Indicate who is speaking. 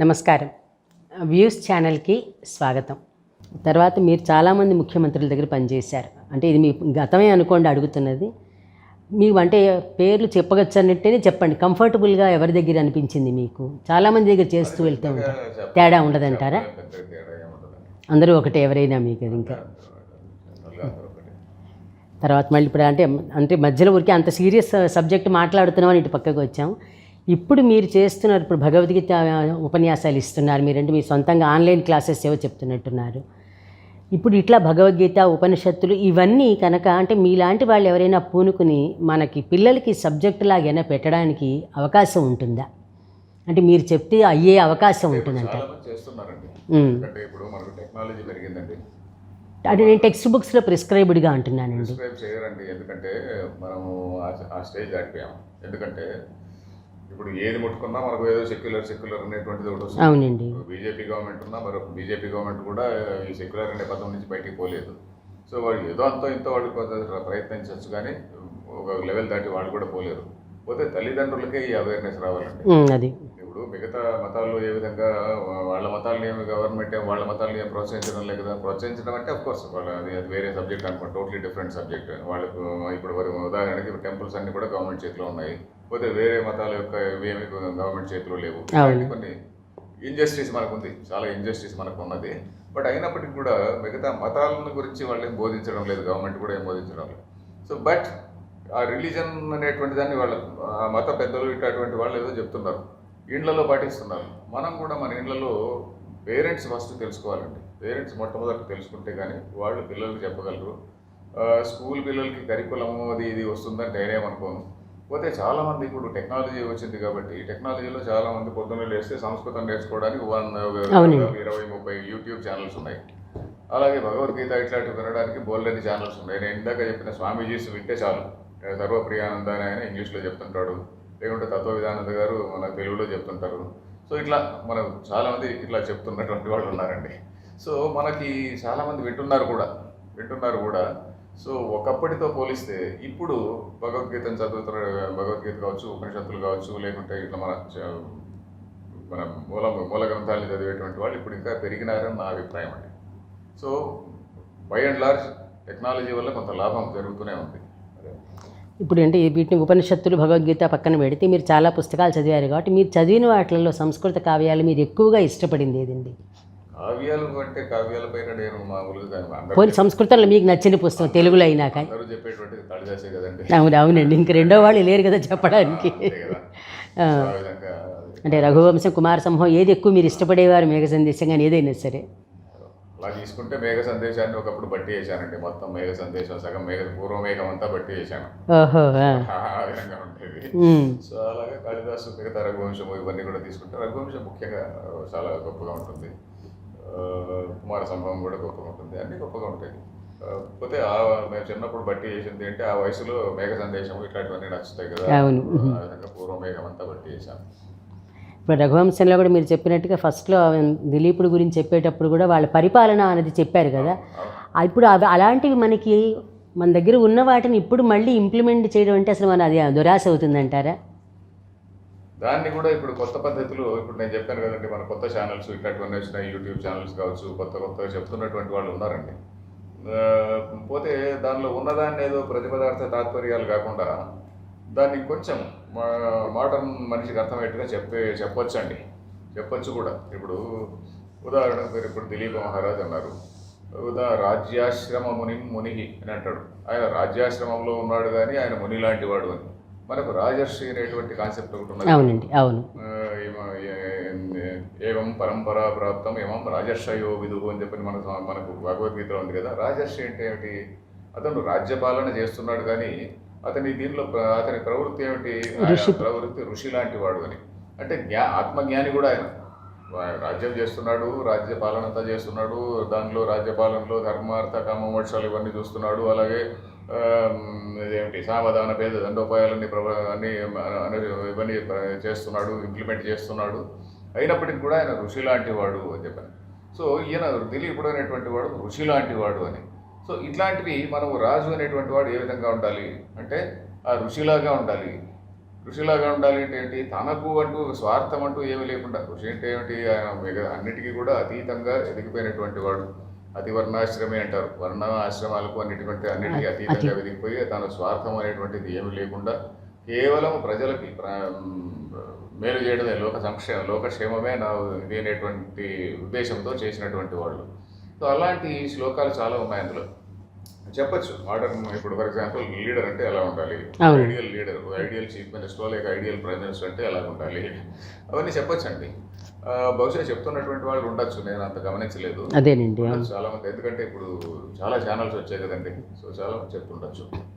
Speaker 1: నమస్కారం. వ్యూస్ ఛానల్కి స్వాగతం. తర్వాత మీరు చాలామంది ముఖ్యమంత్రుల దగ్గర పనిచేశారు. అంటే ఇది మీ గతమే అనుకోండి అడుగుతున్నది. మీకు అంటే పేర్లు చెప్పగచ్చు అన్నట్టేనే చెప్పండి. కంఫర్టబుల్గా ఎవరి దగ్గర అనిపించింది మీకు? చాలామంది దగ్గర చేస్తూ వెళ్తూ ఉంటారు. తేడా ఉండదంటారా? అందరూ ఒకటే ఎవరైనా మీకు అది ఇంకా. తర్వాత మళ్ళీ ఇప్పుడు అంటే అంటే మధ్యలో ఊరికే అంత సీరియస్ సబ్జెక్ట్ మాట్లాడుతున్నామని ఇటు పక్కకు వచ్చాం ఇప్పుడు మీరు చేస్తున్నారు ఇప్పుడు భగవద్గీత ఉపన్యాసాలు ఇస్తున్నారు మీరంటే మీ సొంతంగా ఆన్లైన్ క్లాసెస్ ఏవో చెప్తున్నట్టున్నారు. ఇప్పుడు ఇట్లా భగవద్గీత ఉపనిషత్తులు ఇవన్నీ కనుక అంటే మీలాంటి వాళ్ళు ఎవరైనా పూనుకుని మనకి పిల్లలకి సబ్జెక్ట్ లాగైనా పెట్టడానికి అవకాశం ఉంటుందా? అంటే మీరు చెప్తే అయ్యే అవకాశం ఉంటుందంట.
Speaker 2: ఇప్పుడు మనకు టెక్నాలజీ పెరిగిందండి.
Speaker 1: అంటే నేను టెక్స్ట్ బుక్స్లో ప్రిస్క్రైబ్డ్గా అంటున్నానండి.
Speaker 2: ప్రిస్క్రైబ్ చేయరండి. ఎందుకంటే మనము ఆ- ఆ స్టేజ్ దాటిపోయాం. ఎందుకంటే ఇప్పుడు ఏది ముట్టుకున్నా మనకు ఏదో సెక్యులర్ సెక్యులర్ అనేటువంటిది ఒకటి వస్తుంది.
Speaker 1: అవునండి.
Speaker 2: బీజేపీ గవర్నమెంట్ ఉన్నా మరొక బీజేపీ గవర్నమెంట్ కూడా ఈ సెక్యులర్ అనే పదం నుంచి బయటికి పోలేదు. సో వాళ్ళు ఏదో అంతో ఇంతో వాళ్ళు ప్రయత్నించవచ్చు కానీ ఒక లెవెల్ దాటి వాళ్ళు కూడా పోలేరు. పోతే తల్లిదండ్రులకే ఈ అవేర్నెస్ రావాలండి.
Speaker 1: అది.
Speaker 2: ఇప్పుడు మిగతా మతాల్లో ఏ విధంగా వాళ్ళ మతాలని ఏమి గవర్నమెంట్ వాళ్ళ మతాలని ఏం ప్రోత్సహించడం లేదు కదా. ప్రోత్సహించడం అంటే కోర్స్ వాళ్ళ అది అది వేరే సబ్జెక్ట్ అనుకోండి టోటలీ డిఫరెంట్ సబ్జెక్ట్ వాళ్ళకు ఇప్పుడు ఉదాహరణకి టెంపుల్స్ అన్ని కూడా గవర్నమెంట్ చేతిలో ఉన్నాయి. పోతే వేరే మతాల యొక్క ఏమి గవర్నమెంట్ చేతిలో లేవు. కొన్ని ఇంజస్టిస్ మనకు ఉంది చాలా ఇంజస్టిస్ మనకు ఉన్నది బట్ అయినప్పటికీ కూడా మిగతా మతాలను గురించి వాళ్ళు ఏం బోధించడం లేదు. గవర్నమెంట్ కూడా ఏం బోధించడం లేదు. సో బట్ ఆ రిలీజన్ అనేటువంటి దాన్ని వాళ్ళ మత పెద్దలు ఇట్లాంటి వాళ్ళు ఏదో చెప్తున్నారు. ఇండ్లలో పాటిస్తున్నారు. మనం కూడా మన ఇండ్లలో పేరెంట్స్ ఫస్ట్ తెలుసుకోవాలండి. పేరెంట్స్ మొట్టమొదటి తెలుసుకుంటే కానీ వాళ్ళు పిల్లలకు చెప్పగలరు. స్కూల్ పిల్లలకి కరికులము అది ఇది వస్తుందని నేనేమనుకోను పోతే చాలా మంది ఇప్పుడు టెక్నాలజీ వచ్చింది కాబట్టి ఈ టెక్నాలజీలో చాలా మంది పొద్దున్న లేస్తే సంస్కృతం నేర్చుకోవడానికి వన్. ఇరవై ముప్పై యూట్యూబ్ ఛానల్స్ ఉన్నాయి. అలాగే భగవద్గీత ఇట్లాంటివి వినడానికి బోల్డని ఛానల్స్ ఉన్నాయి. నేను ఇందాక చెప్పిన స్వామీజీస్ వింటే చాలు. సర్వప్రియానందాన్ని ఆయన ఇంగ్లీష్లో చెప్తుంటాడు లేకుంటే తత్వ విధానంద గారు మన తెలుగులో చెప్తుంటారు. సో ఇట్లా మనం చాలామంది ఇట్లా చెప్తున్నటువంటి వాళ్ళు ఉన్నారండి. సో మనకి చాలామంది వింటున్నారు కూడా వింటున్నారు కూడా. సో ఒకప్పటితో పోలిస్తే ఇప్పుడు భగవద్గీతను చదువుతున్న భగవద్గీత కావచ్చు ఉపనిషత్తులు కావచ్చు లేకుంటే ఇట్లా మన మన మూల మూల గ్రంథాలు చదివేటువంటి వాళ్ళు ఇప్పుడు ఇంకా పెరిగినారని నా అభిప్రాయం అండి. So by and large technology వల్ల కొంత లాభం జరుగుతూనే ఉంది.
Speaker 1: ఇప్పుడు అంటే వీటిని ఉపనిషత్తులు భగవద్గీత పక్కన పెడితే మీరు చాలా పుస్తకాలు చదివారు కాబట్టి మీరు చదివిన వాటిల్లో సంస్కృత కావ్యాలు మీరు ఎక్కువగా ఇష్టపడింది ఏదండి?
Speaker 2: కావ్యాలు అంటే కావ్యాల పైన నేను మామూలుగా అందరూ
Speaker 1: పోనీ సంస్కృతంలో మీకు నచ్చిన పుస్తకం తెలుగులో అయినా కానీ. అవును అవునండి. ఇంక రెండో వాళ్ళు లేరు కదా చెప్పడానికి. అంటే రఘువంశం కుమార సంభవం ఏది ఎక్కువ మీరు ఇష్టపడేవారు మేఘ సందేశం కానీ ఏదైనా సరే?
Speaker 2: అలా తీసుకుంటే మేఘ సందేశాన్ని ఒకప్పుడు బట్టి చేశానండి. మొత్తం మేఘ సందేశం సగం మేఘ పూర్వ మేఘం అంతా బట్టి చేశాను.
Speaker 1: ఆ.
Speaker 2: విధంగా ఉండేది. సో అలాగే కాళిదాసు మిగతా రఘువంశం ఇవన్నీ కూడా తీసుకుంటే రఘువంశం ముఖ్యంగా చాలా గొప్పగా ఉంటుంది. కుమార సంభవం కూడా గొప్పగా ఉంటుంది. అన్నీ గొప్పగా ఉంటాయి. పోతే ఆ మేము చిన్నప్పుడు బట్టి చేసింది ఏంటి? ఆ వయసులో మేఘ సందేశం ఇట్లాంటివన్నీ నచ్చుతాయి కదా. పూర్వ మేఘం అంతా బట్టి చేశాను.
Speaker 1: ఇప్పుడు రఘువంశంలో కూడా మీరు చెప్పినట్టుగా ఫస్ట్లో దిలీపుడు గురించి చెప్పేటప్పుడు కూడా వాళ్ళ పరిపాలన అనేది చెప్పారు కదా. ఇప్పుడు అవి అలాంటివి మనకి మన దగ్గర ఉన్న వాటిని ఇప్పుడు మళ్ళీ ఇంప్లిమెంట్ చేయడం అంటే అసలు మన అది దురాశ అవుతుందంటారా?
Speaker 2: దాన్ని కూడా ఇప్పుడు కొత్త పద్ధతిలో ఇప్పుడు నేను చెప్పాను కదండి మన కొత్త ఛానల్స్ ఇట్లాంటివన్నీ వచ్చినాయి యూట్యూబ్ ఛానల్స్ కావచ్చు కొత్త కొత్తగా చెప్తున్నటువంటి వాళ్ళు ఉన్నారండి. పోతే దానిలో ఉన్నదాన్ని ఏదో ప్రతిపదార్థ తాత్పర్యాలు కాకుండా దాన్ని కొంచెం మోడర్న్ మనిషికి అర్థమయ్యేట్టుగా చెప్పే చెప్పొచ్చండి. చెప్పొచ్చు కూడా. ఇప్పుడు ఉదాహరణకు మీరు ఇప్పుడు దిలీప మహారాజ్ అన్నారు. ఉదా రాజ్యాశ్రమ ముని మునిగి అని అంటాడు. ఆయన రాజ్యాశ్రమంలో ఉన్నాడు కానీ ఆయన ముని లాంటి వాడు అని. మనకు రాజర్షి అనేటువంటి కాన్సెప్ట్ ఒకటి ఉన్నది.
Speaker 1: అవునండి అవును.
Speaker 2: ఏవం పరంపరా ప్రాప్తం ఏమం రాజర్షయో విదుహు అని చెప్పి మన మనకు భగవద్గీతలో ఉంది కదా. రాజర్షి అంటే ఏమిటి? అతను రాజ్యపాలన చేస్తున్నాడు కానీ అతని దీనిలో ప్ర- అతని ప్రవృత్తి ఏమిటి. ప్రవృత్తి ఋషి లాంటి వాడు అని. అంటే జ్ఞా ఆత్మజ్ఞాని కూడా ఆయన. రాజ్యం చేస్తున్నాడు రాజ్యపాలన అంతా చేస్తున్నాడు దానిలో రాజ్యపాలనలో ధర్మార్థ కామ మోక్షాలు ఇవన్నీ చూస్తున్నాడు అలాగే ఇదేమిటి? సావధాన పేద దండోపాయాలన్నీ ప్రభ అన్ని ఇవన్నీ చేస్తున్నాడు ఇంప్లిమెంట్ చేస్తున్నాడు. అయినప్పటికీ కూడా ఆయన ఋషి లాంటి వాడు అని చెప్పాను సో ఈయన దిలీపుడు అనేటువంటి వాడు ఋషి లాంటి వాడు అని. సో ఇట్లాంటివి మనం రాజు అనేటువంటి వాడు ఏ విధంగా ఉండాలి? అంటే ఆ ఋషిలాగా ఉండాలి. ఋషిలాగా ఉండాలి అంటే ఏంటి? తనకు అంటూ స్వార్థం అంటూ ఏమీ లేకుండా ఋషి అంటే ఏమిటి? ఆయన అన్నిటికీ కూడా అతీతంగా ఎదిగిపోయినటువంటి వాడు. అతి వర్ణాశ్రమే అంటారు. వర్ణ ఆశ్రమాలకు అన్నిటికంటే అన్నిటికీ అతీతంగా ఎదిగిపోయి తన స్వార్థం అనేటువంటిది ఏమీ లేకుండా కేవలం ప్రజలకి ప్ర- మేలు చేయడమే లోక సంక్షేమ లోకక్షేమమే నా ఇది అనేటువంటి ఉద్దేశంతో చేసినటువంటి వాళ్ళు. సో అలాంటి శ్లోకాలు చాలా ఉన్నాయి అందులో. చెప్పొచ్చు. మోడర్న్ ఇప్పుడు ఫర్ ఎగ్జాంపుల్ లీడర్ అంటే ఎలా ఉండాలి. Ideal leader ideal chief minister లేక ఐడియల్ ప్రైమ్ మినిస్టర్ అంటే ఎలా ఉండాలి? అవన్నీ చెప్పొచ్చండి. బహుశా చెప్తున్నటువంటి వాళ్ళు ఉండొచ్చు. నేను అంత గమనించలేదు.
Speaker 1: అదేనండి
Speaker 2: చాలా మంది. ఎందుకంటే ఇప్పుడు చాలా ఛానల్స్ వచ్చాయి కదండి. సో చాలా మంది చెప్తుండొచ్చు.